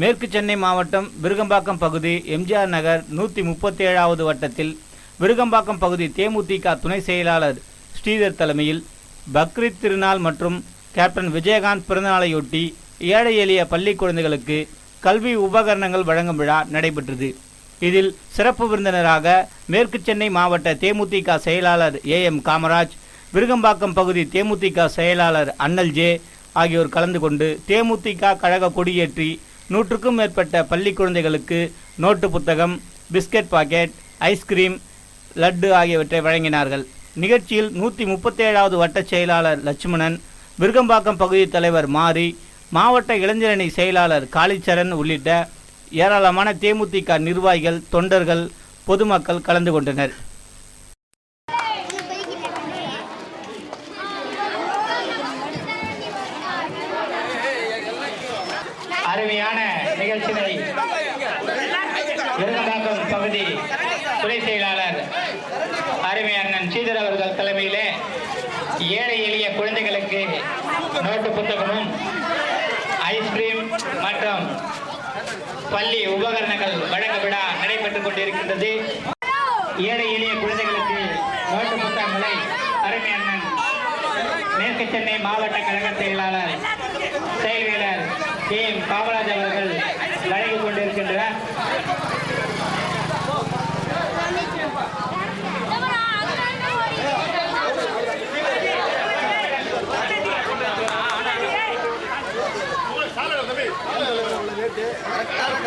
மேற்கு சென்னை மாவட்டம் விருகம்பாக்கம் பகுதி எம்ஜிஆர் நகர் நூற்றி முப்பத்தேழாவது வட்டத்தில் விருகம்பாக்கம் பகுதி தேமுதிக துணை செயலாளர் ஸ்ரீதர் தலைமையில் பக்ரீத் திருநாள் மற்றும் கேப்டன் விஜயகாந்த் பிறந்தநாளையொட்டி ஏழை எளிய பள்ளி குழந்தைகளுக்கு கல்வி உபகரணங்கள் வழங்கும் விழா நடைபெற்றது. இதில் சிறப்பு விருந்தினராக மேற்கு சென்னை மாவட்ட தேமுதிக செயலாளர் ஏ எம் காமராஜ் விருகம்பாக்கம் பகுதி தேமுதிக செயலாளர் அண்ணல் ஜே ஆகியோர் கலந்து கொண்டு தேமுதிக கழக கொடியேற்றி நூற்றுக்கும் மேற்பட்ட பள்ளி குழந்தைகளுக்கு நோட்டு புத்தகம் பிஸ்கட் பாக்கெட் ஐஸ்கிரீம் லட்டு ஆகியவற்றை வழங்கினார்கள். நிகழ்ச்சியில் நூற்றி முப்பத்தேழாவது வட்டச் செயலாளர் லட்சுமணன் விருகம்பாக்கம் பகுதி தலைவர் மாரி மாவட்ட இளைஞரணி செயலாளர் காளிச்சரண் உள்ளிட்ட ஏராளமான தேமுதிக நிர்வாகிகள் தொண்டர்கள் பொதுமக்கள் கலந்து கொண்டனர். அருமையான நிகழ்ச்சியை விருதுநாக்கம் பகுதி துணை செயலாளர் அருமை அண்ணன் ஸ்ரீதர் அவர்கள் தலைமையிலே ஏழை எளிய குழந்தைகளுக்கு நோட்டு புத்தகமும் ஐஸ்கிரீம் மற்றும் பள்ளி உபகரணங்கள் வழங்க விழா நடைபெற்றுக் கொண்டிருக்கின்றது. ஏழை எளிய குழந்தைகளுக்கு நோட்டு புத்தகங்களை அருமை அண்ணன் மேற்கு சென்னை மாவட்ட கழக செயலாளர் செயல் வீரர் கே எம் காமராஜ் அவர்கள் வழங்கிக் கொண்டிருக்கின்றார் கரெக்டாக